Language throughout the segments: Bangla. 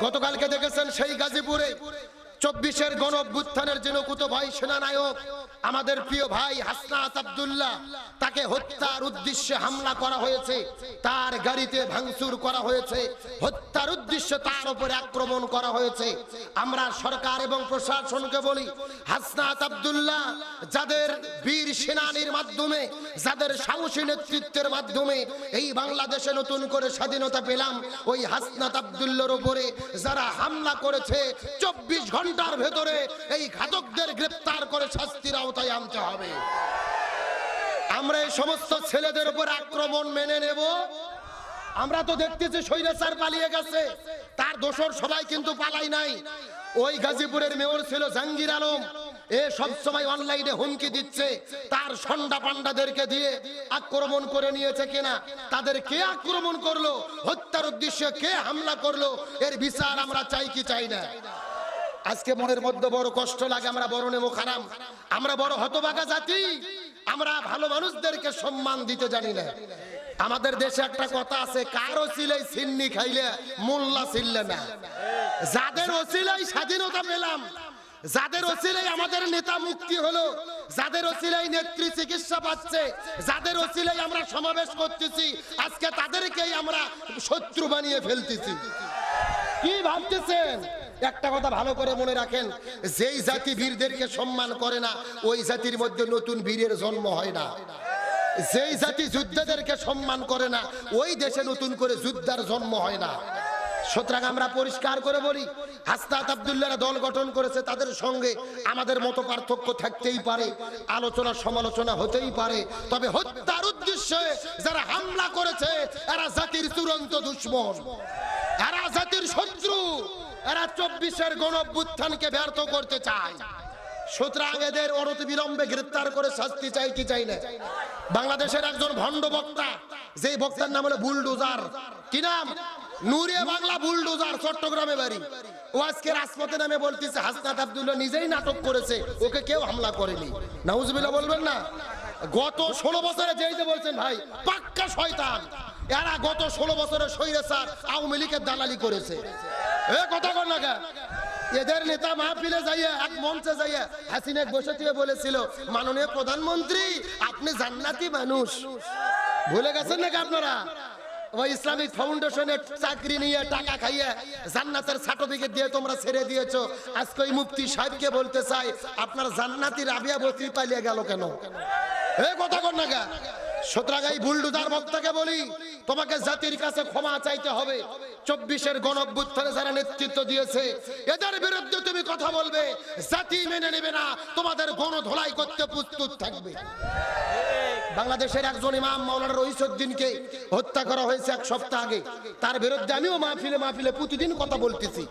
গতকালকে দেখেছেন সেই গাজীপুরে চব্বিশের গণ অভ্যুত্থানের জনকুত ভাই সেনানায়ক, আমাদের প্রিয় ভাই হাসনাত আব্দুল্লাহ, তাকে হত্যার উদ্দেশ্যে হামলা করা হয়েছে, তার গাড়িতে ভাঙচুর করা হয়েছে, হত্যার উদ্দেশ্যে তার উপরে আক্রমণ করা হয়েছে। আমরা সরকার এবং প্রশাসনকে বলি, হাসনাত আব্দুল্লাহ, যাদের বীর সেনানির মাধ্যমে, যাদের সাহসী নেতৃত্বের মাধ্যমে এই বাংলাদেশে নতুন করে স্বাধীনতা পেলাম, ওই হাসনাত আব্দুল্লার উপরে যারা হামলা করেছে, চব্বিশ ঘণ্টার ভেতরে এই ঘাতকদের গ্রেপ্তার করে শাস্তির আওতায় আনতে হবে। আমরা এই সমস্ত ছেলেদের উপর আক্রমণ মেনে নেব। আমরা তো দেখতেছি সৈরাচার পালিয়ে গেছে। তার দোষর সবাই কিন্তু পালাই নাই। ওই গাজীপুরের মেয়র ছিল জাহাঙ্গীর আলম। এ সব সময় অনলাইনে হুমকি দিচ্ছে। তার সন্ডা পান্ডাদেরকে দিয়ে আক্রমণ করে নিয়েছে কিনা, তাদের কে আক্রমণ করল, হত্যার উদ্দেশ্যে কে হামলা করল, এর বিচার আমরা চাই কি চাই না। আজকে মনের মধ্যে বড় কষ্ট লাগে, আমরা বড় নেমো খারাম। আমরা বড় হতবাগা জাতি, আমরা ভালো মানুষদেরকে সম্মান দিতে জানি না। আমাদের দেশে একটা কথা আছে, কার ওসিলাই সিন্নি খাইলে মোল্লা ছিললে না। যাদের ওসিলাই স্বাধীনতা পেলাম, যাদের ওসিলাই আমাদের নেতা মুক্তি হলো, যাদের ওসিলাই নেত্রী চিকিৎসা পাচ্ছে, যাদের ওসিলাই আমরা সমাবেশ করতেছি, আজকে তাদেরকেই আমরা শত্রু বানিয়ে ফেলতেছি। কি ভাবতেছেন? একটা কথা ভালো করে মনে রাখেন, যেই জাতি বীরদেরকে সম্মান করে না, ওই জাতির মধ্যে নতুন বীরের জন্ম হয় না। যেই জাতি যোদ্ধাদেরকে সম্মান করে না, ওই দেশে নতুন করে যোদ্ধার জন্ম হয় না। সুতরাং আমরা পরিষ্কার করে বলি, হাসনাত আবদুল্লাহরা দল গঠন করেছে, তাদের সঙ্গে আমাদের মতো পার্থক্য থাকতেই পারে, আলোচনা সমালোচনা হতেই পারে, তবে হত্যার উদ্দেশ্যে যারা হামলা করেছে, এরা জাতির চূড়ান্ত দুশ্মন। এরা জাতির শত্রু। এরা চব্বিশের গণঅভ্যুত্থানকে ব্যর্থ করতে চায়। সুতরাং এদের গ্রেপ্তার করে শাস্তি চাই কি চাই না? বাংলাদেশের একজন ভণ্ড বক্তা যে বক্তার নাম হলো বুলডোজার। কি নাম? বাংলা বুলডোজার, চট্টগ্রামে বাড়ি। ও আজকে রাজপথে নামে বলতেছে, হাসনাত নিজেই নাটক করেছে, ওকে কেউ হামলা করেনি। নাউজুবিল্লাহ বলবেন না? গত ষোলো বছরে যেই যে বলছেন ভাই, পাক্কা শয়তান। এরা গত ষোলো বছরে স্বৈরাচার আওয়ামী লীগের দালালি করেছে। এদের নেতা মাহফিলে যাইয়া, এক মঞ্চে যাইয়া বসে বলেছিল, মাননীয় প্রধানমন্ত্রী, আপনি জান্নাতি মানুষ। ভুলে গেছেন নাকি আপনারা? ওই ইসলামিক ফাউন্ডেশনের চাকরি নিয়ে টাকা খাইয়ে জান্নাতের সার্টিফিকেট দিয়ে তোমরা ছেড়ে দিয়েছ। আজকে ওই মুফতি সাহেবকে বলতে চাই, আপনার জান্নাতি রাবিয়া বস্তি পালিয়ে গেল কেন? এ, কথা কর না? সুতরাং এই বুলডুদার বক্তাকে বলি, তোমাকে জাতির কাছে ক্ষমা চাইতে হবে। চব্বিশের গণ অভ্যুত্থানে যারা নেতৃত্ব দিয়েছে, এদের বিরুদ্ধে তুমি কথা বলবে, জাতি মেনে নেবে না, তোমাদের গণ ধোলাই করতে প্রস্তুত থাকবে। বাংলাদেশের একজন ইমাম মাওলানা রহিসুদ্দিনকে হত্যা করা হয়েছে এক সপ্তাহ আগে। তার বিরুদ্ধে আমিও মাহফিলে মাহফিলে প্রতিদিন কথা বলতেছি।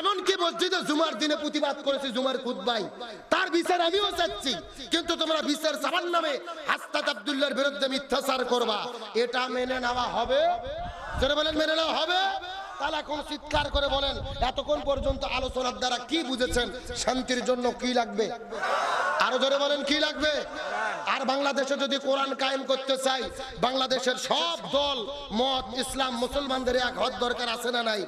এমনকি মসজিদে জুমার দিনে প্রতিবাদ করেছি জুমার খুতবাই। তার বিচার আমিও চাচ্ছি, কিন্তু তোমরা বিচার চাবার নামে হাস্তাত আব্দুল্লাহর বিরুদ্ধে মিথ্যাচার করবা। এটা মেনে নেওয়া হবে? যারা বলেন, মেনে নেওয়া হবে? তাহলে এখন চিৎকার করে বলেন, এতক্ষণ পর্যন্ত আলোচনার দ্বারা কি বুঝেছেন? শান্তির জন্য কি লাগবে? আরও জোরে বলেন, কি লাগবে? আর বাংলাদেশে যদি কোরআন কায়েম করতে চাই, বাংলাদেশের সব দল, মত, ইসলাম, মুসলমানদের এক হদ দরকার আছে না নাই?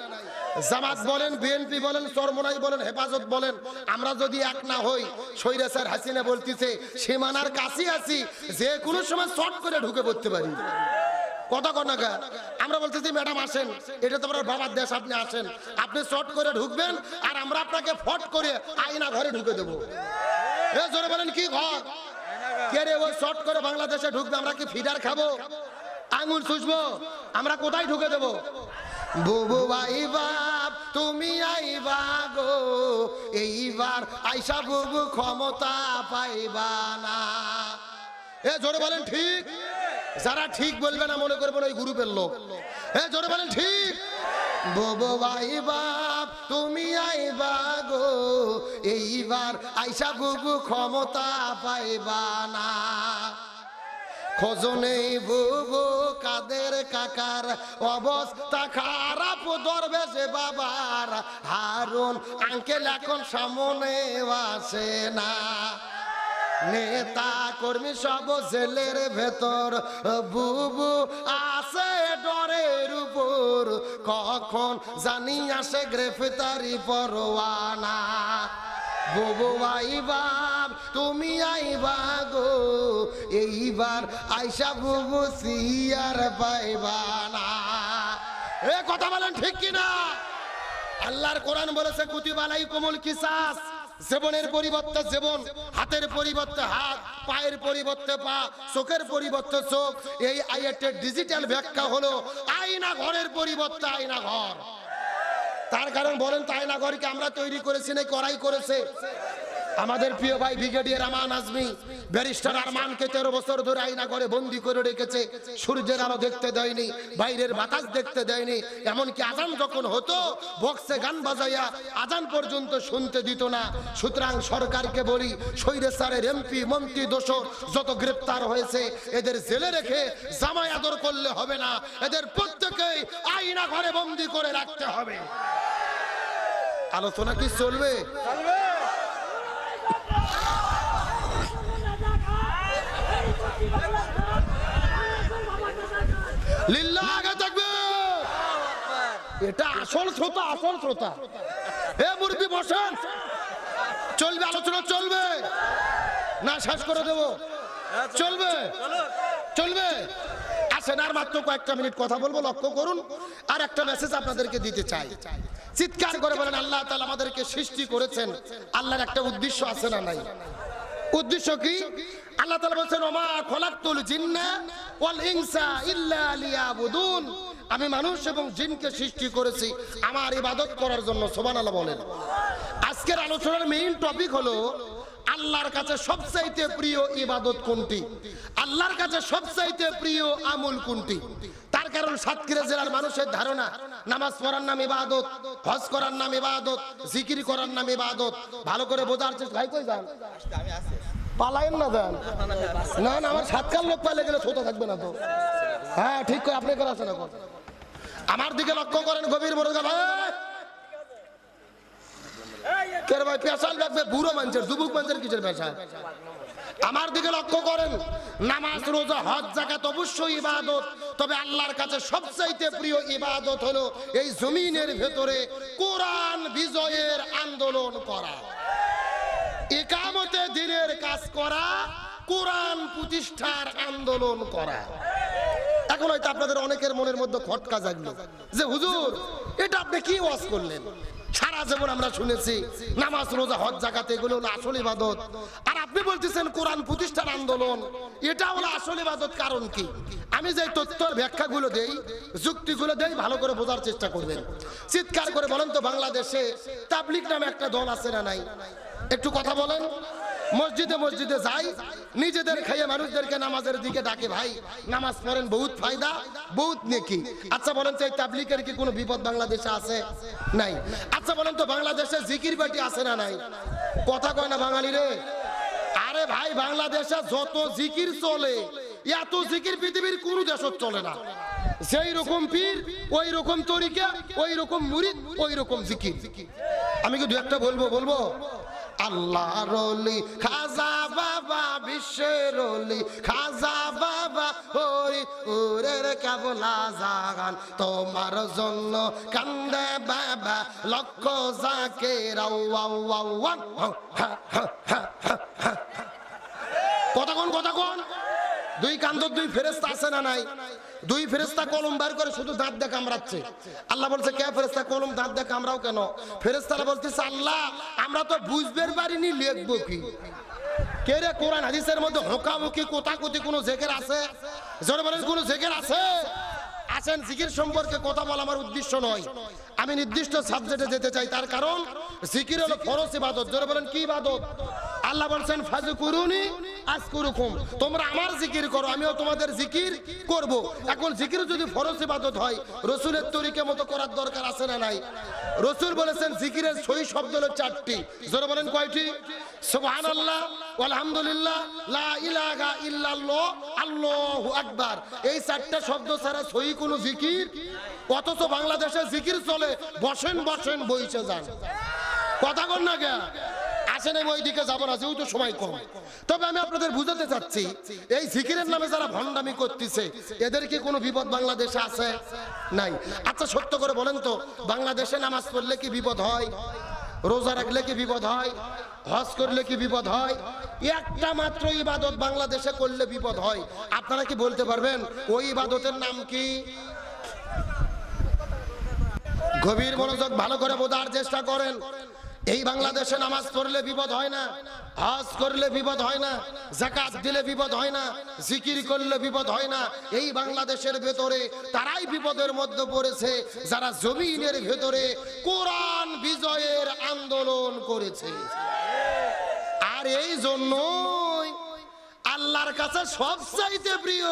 জামাত বলেন, বিএনপি বলেন, চরমনাই বলেন, হেফাজত বলেন, আমরা যদি এক না হই সৈরাসার হাসিনা বলতেছে, সীমানার কাছে আছি, যে কোনো সময় শর্ট করে ঢুকে পড়তে পারি। কথা কনাকা আমরা বলতেছি, ম্যাডাম, আসেন। এটা তো আপনার বাবার দেশ, আপনি আসেন। আপনি শর্ট করে ঢুকবেন আর আমরা আপনাকে ফট করে আয়না ঘরে ঢুকে দেবো। এ, জোরে বলেন, কি ঘর? কে রে, ওই শর্ট করে বাংলাদেশে ঢুকবে? আমরা কি ফিডার খাব? আঙুল চুষবো? আমরা কোথায় ঢুকে দেবো? বুবু ভাই বাপ, তুমি আইবা গো। এইবার আইসা বুবু ক্ষমতা পাইবা না। এ, জোরে বলেন, ঠিক? যারা ঠিক বলবে না মনে করবেন ওই গ্রুপের লোক। এ, জোরে বলেন, ঠিক? বুবু ভাই বাপ, তুমি আইবা গো এইবার আইসা বুবু ক্ষমতা পাইবা না। খোঁজনেই বুবু, কাদের কাকার অবস্থা খারাপ, দরবেশে বাবার হারুন, আঙ্কেল এখন সামনে আসে না। নেতা কর্মী সব জেলের ভেতর। বুবু আছে ডরের উপর। কখন জানি আসে গ্রেফতারি পরোয়ানা। বুবু আইবাব, তুমি আইবা গো এইবার আইসা বুবু সিয়ার পাইবা না এ কথা বলেন ঠিক কিনা? আল্লাহর কোরআন বলেছে কুতিবালাই কোমল কিসাস। জীবনের পরিবর্তে জীবন, হাতের পরিবর্তে হাত, পায়ের পরিবর্তে পা, চোখের পরিবর্তে চোখ। এই আইএটের ডিজিটাল ব্যাখ্যা হলো আয়না ঘরের পরিবর্তে আয়না ঘর। তার কারণ বলেন তো আয়না ঘরকে আমরা তৈরি করেছি না করাই করেছে? আমাদের প্রিয় ভাই ব্রিগেডিয়ার আমান আজমি, ব্যারিস্টার আরমানকে তেরো বছর ধরে আইনা করে বন্দি করে রেখেছে। সূর্যের আলো দেখতে দেয়নি, বাইরের বাতাস দেখতে দেয়নি, এমনকি আজান যখন হতো, বক্সে গান বাজাইয়া আজান পর্যন্ত শুনতে দিত না। সুতরাং সরকারকে বলি শৈরে স্যারের এমপি, মন্ত্রী, দোষর যত গ্রেপ্তার হয়েছে, এদের জেলে রেখে জামাই আদর করলে হবে না। এদের প্রত্যেকেই আইনা ঘরে বন্দি করে রাখতে হবে। আলোচনা কি চলবে? থাকবে এটা আসল শ্রোতা আসল শ্রোতা। হে মুরব্বী, বসেন। চলবে, আলোচনা চলবে। না, শেষ করে দেব। চলবে চলবে। আসেন আর মাত্র কয়েকটা মিনিট কথা বলব, লক্ষ্য করুন। আর একটা মেসেজ আপনাদেরকে দিতে চাই। চিৎকার করে বলেন, আল্লাহ তালা আমাদেরকে সৃষ্টি করেছেন। আল্লাহর একটা উদ্দেশ্য আছে না নাই? উদ্দেশ্য কি? আল্লাহ তালা বলছেন, ওমা খোলাক্তুল জিন্না ওয়াল ইনসা ইল্লা লিয়াবুদুন। আমি মানুষ এবং জিনকে সৃষ্টি করেছি, আমার ইবাদত করার জন্য সোবান আল্লাহ বলেন। আজকের আলোচনার মেইন টপিক হলো আল্লাহর কাছে সবচাইতে প্রিয় ইবাদত কোনটি? আল্লাহর কাছে সবচাইতে প্রিয় আমল কোনটি? তার কারণ সাতক্ষীরা জেলার মানুষের ধারণা, নামাজ পড়ার নাম ইবাদত, হজ করার নাম ইবাদত, জিকির করার নাম ইবাদত। ভালো করে বোঝার চেষ্টা ভাই, কই যান? পালায়েন না যান। না না, আমার সাতকাল লোক পালে গেলে ছোট থাকবে না তো। হ্যাঁ ঠিক করে আপনি করে আছেন এখন। আমার দিকে লক্ষ্য করেন গভীর বড় ভাই কেন ভাই, পেশাল লাগবে বুড়ো মানুষের, যুবক মানুষের কিসের পেশা? আমার দিকে লক্ষ্য করেন, নামাজ, রোজা, হজ জাকাত অবশ্যই ইবাদত। তবে আল্লাহর কাছে সবচাইতে প্রিয় ইবাদত হলো এই জমিনের ভেতরে কোরআন বিজয়ের আন্দোলন করা। একামতে দিনের কাজ করা, কোরআন প্রতিষ্ঠার আন্দোলন করা। এখন হয়তো আপনাদের অনেকের মনের মধ্যে খটকা জাগলো যে, হুজুর, এটা আপনি কি ওয়াজ করলেন? সারা জীবন আমরা শুনেছি, নামাজ, রোজা, হজ জাকাত এগুলো হলো আসল ইবাদত। আর আপনি বলতেছেন কোরআন প্রতিষ্ঠার আন্দোলন, এটা হলো আসল ইবাদত কারণ কি? আমি যে তথ্যর ব্যাখ্যাগুলো দেই, যুক্তিগুলো দেই, ভালো করে বোঝার চেষ্টা করবেন। চিৎকার করে বলেন তো বাংলাদেশে তাবলিক নামে একটা দল আছে না নাই? একটু কথা বলেন। মসজিদে মসজিদে যাই, নিজেদের খাইয়ে মানুষদেরকে নামাজের দিকে ডাকে, ভাই, নামাজ পড়েন, বহুত ফায়দা, বহুত নেকি? আচ্ছা বলেন তো, এই তাবলিকের কি কোনো বিপদ বাংলাদেশে আছে? নাই। আচ্ছা বলেন তো, বাংলাদেশে জিকির বাটি আছে না নাই? কথা কয় না বাঙালি রে? আরে ভাই, বাংলাদেশে যত জিকির চলে, এত জিকির পৃথিবীর কোন দেশত চলে না। সেই রকম পীর, ওই রকম তরিকা, ওই রকম মুরিদ, ওই রকম জিকির। আমি কি দু একটা বলব বলব? আল্লাহ রলি খাজা বাবা, বিশ্বের রলি খাজা বাবা, ওই ওরের কেবলা জাগান। তোমার জন্য কান্দে বাবা, লক্ষ জাকে হা হা কতক্ষণ কতক্ষণ? দুই কান্দর দুই ফেরেস্তা আছে না নাই? দুই ফেরেস্তা কলম বার করে শুধু দাঁত দিয়ে কামড়াচ্ছে। আল্লাহ বলছে, কে ফেরেস্তা কলম দাঁত দিয়ে কামড়াও কেন? ফেরেস্তারা বলতেছে, আল্লাহ, আমরা তো বুঝবের পারিনি লিখব কি? কে রে, কোরআন হাদিসের মধ্যে কোনো জেকের আছে? জেকের আছে? সম্পর্কে কথা বলা আমার উদ্দেশ্য নয়। আমি নির্দিষ্ট সাবজেক্টে যেতে চাই, তার কারণ জিকির হলো ফরজ ইবাদত। জোরে বলেন, কি ইবাদত? আল্লাহ বলছেন ফাজু কুরুনি আজ কুরুকুম তোমরা আমার জিকির করো, আমিও তোমাদের জিকির করব। এখন জিকির যদি ফরজ ইবাদত হয়, রসুলের তরিকে মতো করার দরকার আছে না নাই? রসুল বলেছেন, জিকিরের সহি শব্দ হলো চারটি। জোরে বলেন কয়টি? লা আল্লাহু আকবার। এই শব্দ ছাড়া কোনো জিকির? অথচ বাংলাদেশে জিকির চলে, বসেন বসেন, বইছে যান। কথা কন না কে আসেন আমি ওইদিকে যাব না, যেহেতু সময় কম। তবে আমি আপনাদের বুঝাতে চাচ্ছি, এই জিকিরের নামে যারা ভণ্ডামি করতেছে, এদের কি কোনো বিপদ বাংলাদেশে আছে? নাই। আচ্ছা সত্য করে বলেন তো, বাংলাদেশে নামাজ পড়লে কি বিপদ হয়? রোজা রাখলে কি বিপদ হয়? হজ করলে কি বিপদ হয়? একটা মাত্র ইবাদত বাংলাদেশে করলে বিপদ হয়। আপনারা কি বলতে পারবেন, ওই ইবাদতের নাম কি? গভীর মনোযোগ ভালো করে বোঝার চেষ্টা করেন। এই বাংলাদেশে নামাজ পড়লে বিপদ হয় না, হজ করলে বিপদ হয় না জাকাত দিলে বিপদ হয় না, জিকির করলে বিপদ হয় না। এই বাংলাদেশের ভেতরে তারাই বিপদের মধ্যে পড়েছে, যারা জমিনের ভেতরে কোরআন বিজয়ের আন্দোলন করেছে। আর এই জন্যই আল্লাহর কাছে সবচাইতে প্রিয়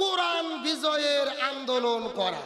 কোরআন বিজয়ের আন্দোলন করা।